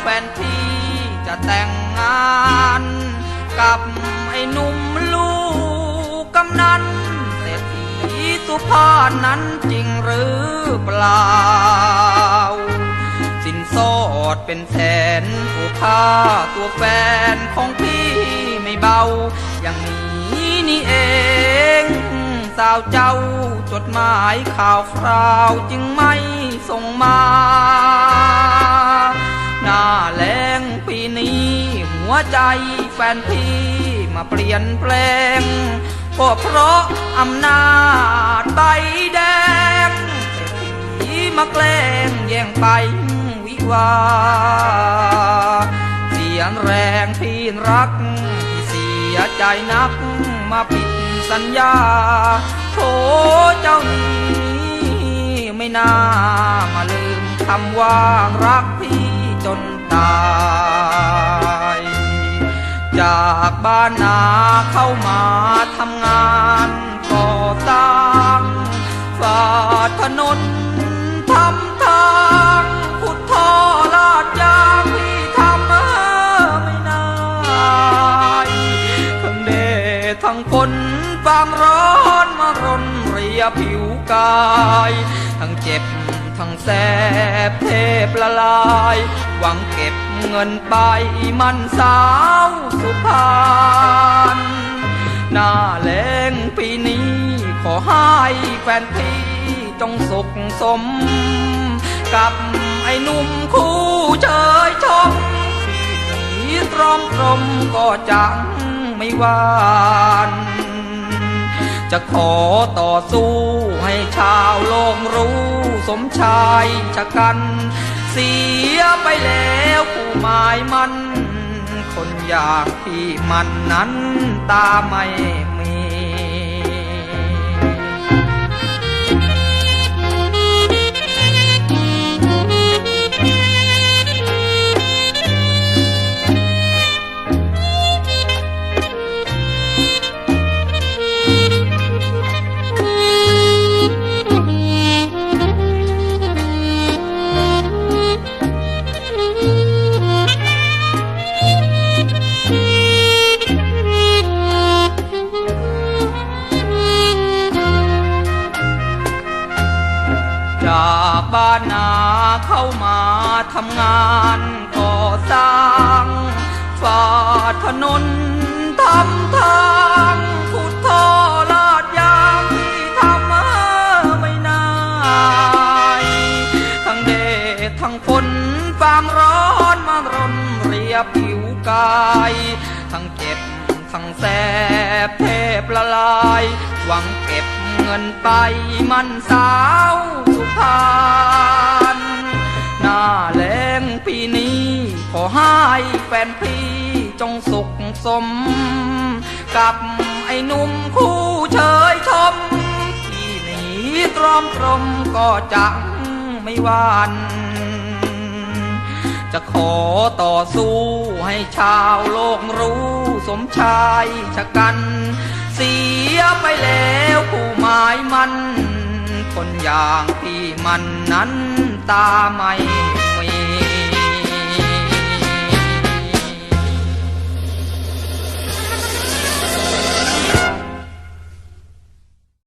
แฟนพี่จะแต่งงาน กับไอ้หนุ่มลูกกำนันเศรษฐีสุภาพนั้นจริงหรือเปล่า สินสอดเป็นแสนผู้ค่าตัวแฟนของพี่ไม่เบา อย่างนี้นี่เองสาวเจ้าจดหมายข่าวคราวจึงไม่ส่งมา หน้าแรงปีนี้ หัวใจแฟนพี่มาเปลี่ยนแปลงก็เพราะอำนาจใบแดงสีมาแกล้งแย่งไปวิวาเสียงแรงพี่รักที่เสียใจนักมาผิดสัญญาโถเจ้านี้ไม่น่ามาลืมคำว่ารักพี่ จนตาย จากบ้านนาเข้ามาทำงานก่อสร้างฝาถนนทำทางขุดท่อลาดยางพี่ทำมาไม่นานทั้งเดชทั้งฝนความร้อนมารนเรียผิวกาย ทั้งเจ็บ ทั้งแสบเทพละลาย หวังเก็บเงินไปมันสาวสุพรรณหน้าแรงปีนี้ ขอให้แฟนพี่จงสุขสม กับไอ้หนุ่มคู่เชยชมที่หนีตรอมตรมก็จังไม่วาน จะขอต่อสู้ให้ชาวโลกรู้ สมชายชะกัน เสียไปแล้วผู้หมายมัน คนอยากที่มันนั้นตาไม่ จากบ้านนาเข้ามาทำงานก่อสร้างฝาดถนนทำทางขุดท่อลาดยางที่ทำมาไม่นายทั้งเดชทั้งฝนความร้อนมารนเรียบผิวกาย ทั้งเจ็บทั้งแสบเทพละลาย หวังเก็บ เงินไปมันสาวสุพรรณหน้าแรงปีนี้ ขอให้แฟนพี่จงสุขสม กับไอ้หนุ่มคู่เชยชม ที่หนีตรอมตรมก็จังไม่วานจะขอต่อสู้ให้ชาวโลกรู้สมชายชะกัน เสียไปแล้ว อย่างที่มันนั้นตาไม่